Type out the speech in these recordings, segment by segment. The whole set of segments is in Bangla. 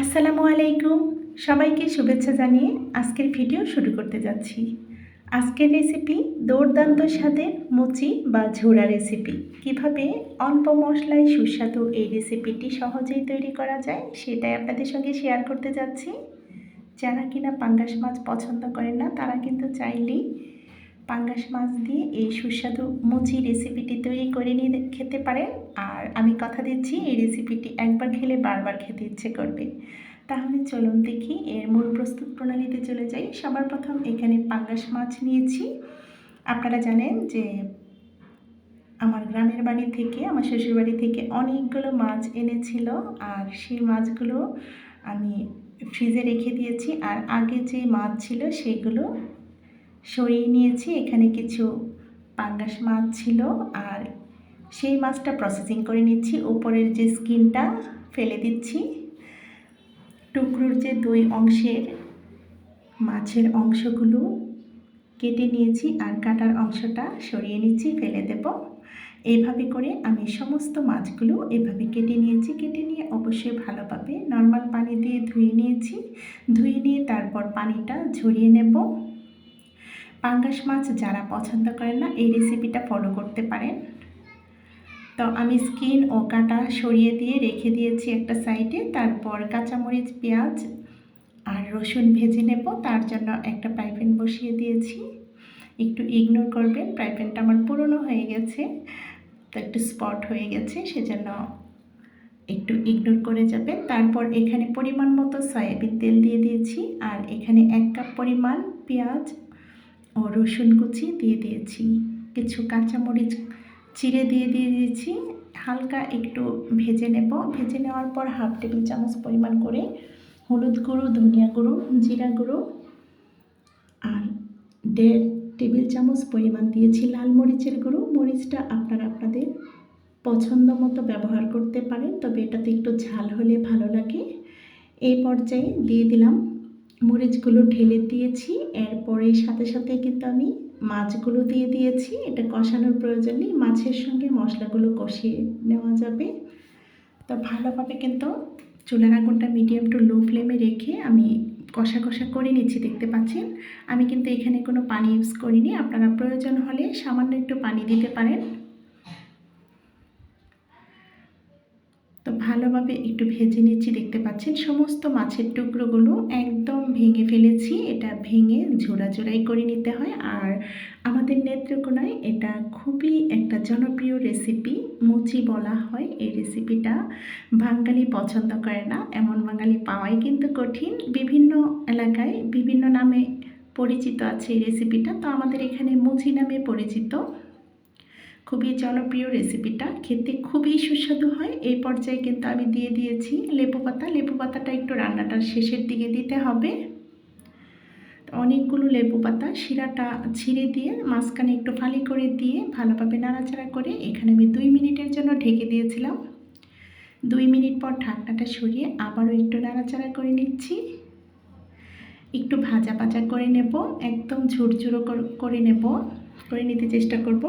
আসসালামু আলাইকুম। সবাইকে শুভেচ্ছা জানিয়ে আজকের ভিডিও শুরু করতে যাচ্ছি। আজকের রেসিপি দুর্দান্ত স্বাদের মুচি বা ঝোড়া রেসিপি কীভাবে অল্প মশলায় সুস্বাদু এই রেসিপিটি সহজেই তৈরি করা যায় সেটাই আপনাদের সঙ্গে শেয়ার করতে যাচ্ছি। যারা কিনা পাঙ্গাস মাছ পছন্দ করেন না, তারা কিন্তু চাইলেই পাঙ্গাস মাছ দিয়ে এই সুস্বাদু মুচি রেসিপিটি তৈরি করে নিয়ে খেতে পারেন। আর আমি কথা দিচ্ছি এই রেসিপিটি একবার খেলে বারবার খেতে ইচ্ছে করবে। তাহলে চলুন দেখি এর মূল প্রস্তুত প্রণালীতে চলে যাই। সবার প্রথম এখানে পাঙ্গাস মাছ নিয়েছি। আপনারা জানেন যে আমার গ্রামের বাড়ি থেকে, আমার শ্বশুর বাড়ি থেকে অনেকগুলো মাছ এনেছিল আর সেই মাছগুলো আমি ফ্রিজে রেখে দিয়েছি আর আগে যে মাছ ছিল সেগুলো সরিয়ে নিয়েছি। এখানে কিছু পাঙ্গাস মাছ ছিল আর সেই মাছটা প্রসেসিং করে নিচ্ছি। উপরের যে স্কিনটা ফেলে দিচ্ছি। টুকরোর যে দুই অংশের মাছের অংশগুলো কেটে নিয়েছি আর কাটার অংশটা সরিয়ে নিচ্ছি, ফেলে দেব। এইভাবে করে আমি সমস্ত মাছগুলো এভাবে কেটে নিয়েছি, কেটে নিয়ে অবশ্যই ভালোভাবে নর্মাল পানি দিয়ে ধুয়ে নিয়েছি। ধুয়ে নিয়ে তারপর পানিটা ঝরিয়ে নেব। পাঙ্গাস মাছ যারা পছন্দ করেন না, এই রেসিপিটা ফলো করতে পারেন। তো আমি স্কিন ও কাটা সরিয়ে দিয়ে রেখে দিয়েছি একটা সাইডে, তারপর কাঁচামরিচ, পেঁয়াজ আর রসুন ভেজে নেব, তার জন্য একটা প্যান বসিয়ে দিয়েছি। একটু ইগনোর করবেন প্যানটা আমার পুরনো হয়ে গেছে, তো একটু স্পট হয়ে গেছে, সেজন্য একটু ইগনোর করে যাবেন। তারপর এখানে পরিমাণ মতো সয়াবিন তেল দিয়ে দিয়েছি, আর এখানে এক কাপ পরিমাণ পেঁয়াজ ও রসুন কুচি দিয়ে দিয়েছি। কিছু কাঁচামরিচ চিড়ে দিয়ে দিয়ে দিয়েছি। হালকা একটু ভেজে নেব। ভেজে নেওয়ার পর হাফ টেবিল চামচ পরিমাণ করে হলুদ গুঁড়ো, ধনিয়া গুঁড়ো, জিরা গুঁড়ো আর দেড় টেবিল চামচ পরিমাণ দিয়েছি লাল মরিচের গুঁড়ো। মরিচটা আপনারা আপনাদের পছন্দ মতো ব্যবহার করতে পারেন, তবে এটাতে একটু ঝাল হলে ভালো লাগে। এই পর্যায়ে দিয়ে দিলাম মরিচগুলো ঢেলে দিয়েছি, এরপরে সাথে সাথে কিন্তু আমি মাছগুলো দিয়ে দিয়েছি। এটা কষানোর প্রয়োজন নেই, মাছের সঙ্গে মশলাগুলো কষিয়ে নেওয়া যাবে। তো ভালোভাবে কিন্তু চুলার আগুনটা মিডিয়াম টু লো ফ্লেমে রেখে আমি কষা কষা করে নিচ্ছি, দেখতে পাচ্ছেন? আমি কিন্তু এখানে কোনো পানি ইউজ করিনি, আপনারা প্রয়োজন হলে সামান্য একটু পানি দিতে পারেন। তো ভালোভাবে একটু ভেজে নিচ্ছি, দেখতে পাচ্ছেন? সমস্ত মাছের টুকরোগুলো একদম ভেঙে ফেলেছি, এটা ভেঙে ঝোড়া ঝোড়াই করে নিতে হয়। আর আমাদের নেত্রকোনায় এটা খুবই একটা জনপ্রিয় রেসিপি মুচি বলা হয়। এই রেসিপিটা বাঙালি পছন্দ করে না। এমন বাঙালি পাওয়াই কিন্তু কঠিন। বিভিন্ন এলাকায় বিভিন্ন নামে পরিচিত আছে এই রেসিপিটা তো আমাদের এখানে মুচি নামে পরিচিত। খুবই জনপ্রিয় রেসিপিটা খেতে খুবই সুস্বাদু হয়। এই পর্যায়ে কিন্তু আমি দিয়ে দিয়েছি লেবু পাতা। লেবু পাতাটা একটু রান্নাটার শেষের দিকে দিতে হবে। অনেকগুলো লেবু পাতা শিরাটা ছিঁড়ে দিয়ে মাঝখানে একটু ফালি করে দিয়ে ভালোভাবে নাড়াচাড়া করে এখানে আমি দুই মিনিটের জন্য ঢেকে দিয়েছিলাম। দুই মিনিট পর ঢাকনাটা সরিয়ে আবারও একটু নাড়াচাড়া করে নিচ্ছি। একটু ভাজা ভাজা করে নেব। একদম ঝুরঝুরো করে নেব। করে নিতে চেষ্টা করব।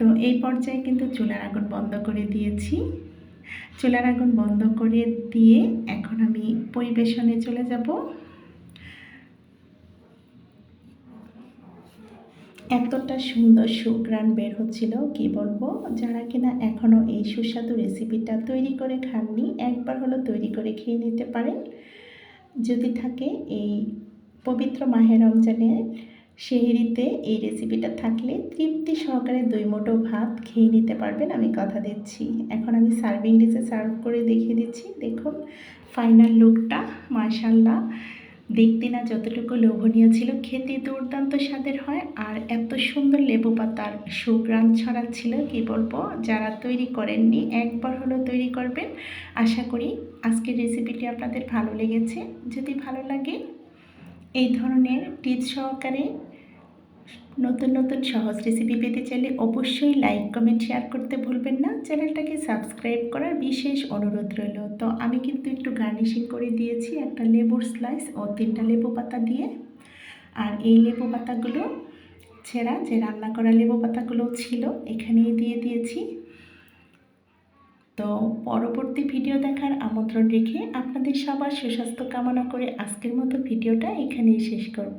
তো এই পর্যায়ে কিন্তু চুলার আগুন বন্ধ করে দিয়েছি। চুলার আগুন বন্ধ করে দিয়ে এখন আমি পরিবেশনে চলে যাব। এতটা সুন্দর সুগ্রান বের হচ্ছিল, কি বলব? যারা কিনা এখনও এই সুস্বাদু রেসিপিটা তৈরি করে খাননি, একবার হলো তৈরি করে খেয়ে নিতে পারেন। যদি থাকে এই পবিত্র মাহের রমজানের সেহেরিতে এই রেসিপিটা থাকলে তৃপ্তি সহকারে দুই মোটো ভাত খেয়ে নিতে পারবেন, আমি কথা দিচ্ছি। এখন আমি সার্ভিং ডিশে সার্ভ করে দেখিয়ে দিচ্ছি। দেখুন ফাইনাল লুকটা মার্শাল্লাহ দেখতে না যতটুকু লোভনীয় ছিল, খেতে দুর্দান্ত স্বাদের হয়, আর এত সুন্দর লেবু পাতার সুগ্রান ছড়াচ্ছিল, কি বলব? যারা তৈরি করেননি, একবার হলো তৈরি করবেন। আশা করি আজকের রেসিপিটি আপনাদের ভালো লেগেছে। যদি ভালো লাগে, এই ধরনের টিপস সহকারে নতুন নতুন সহজ রেসিপি পেতে চাইলে অবশ্যই লাইক কমেন্ট শেয়ার করতে ভুলবেন না। চ্যানেলটাকে সাবস্ক্রাইব করার বিশেষ অনুরোধ রইল। তো আমি কিন্তু একটু গার্নিশিং করে দিয়েছি একটা লেবুর স্লাইস ও তিনটা লেবু পাতা দিয়ে। আর এই লেবু পাতাগুলো ছেঁড়া, যে রান্না করা লেবু পাতাগুলো ছিল, এখানেই দিয়ে দিয়েছি। তো পরবর্তী ভিডিও দেখার আমন্ত্রণ রেখে আপনাদের সবার সুস্বাস্থ্য কামনা করে আজকের মতো ভিডিওটা এখানেই শেষ করব।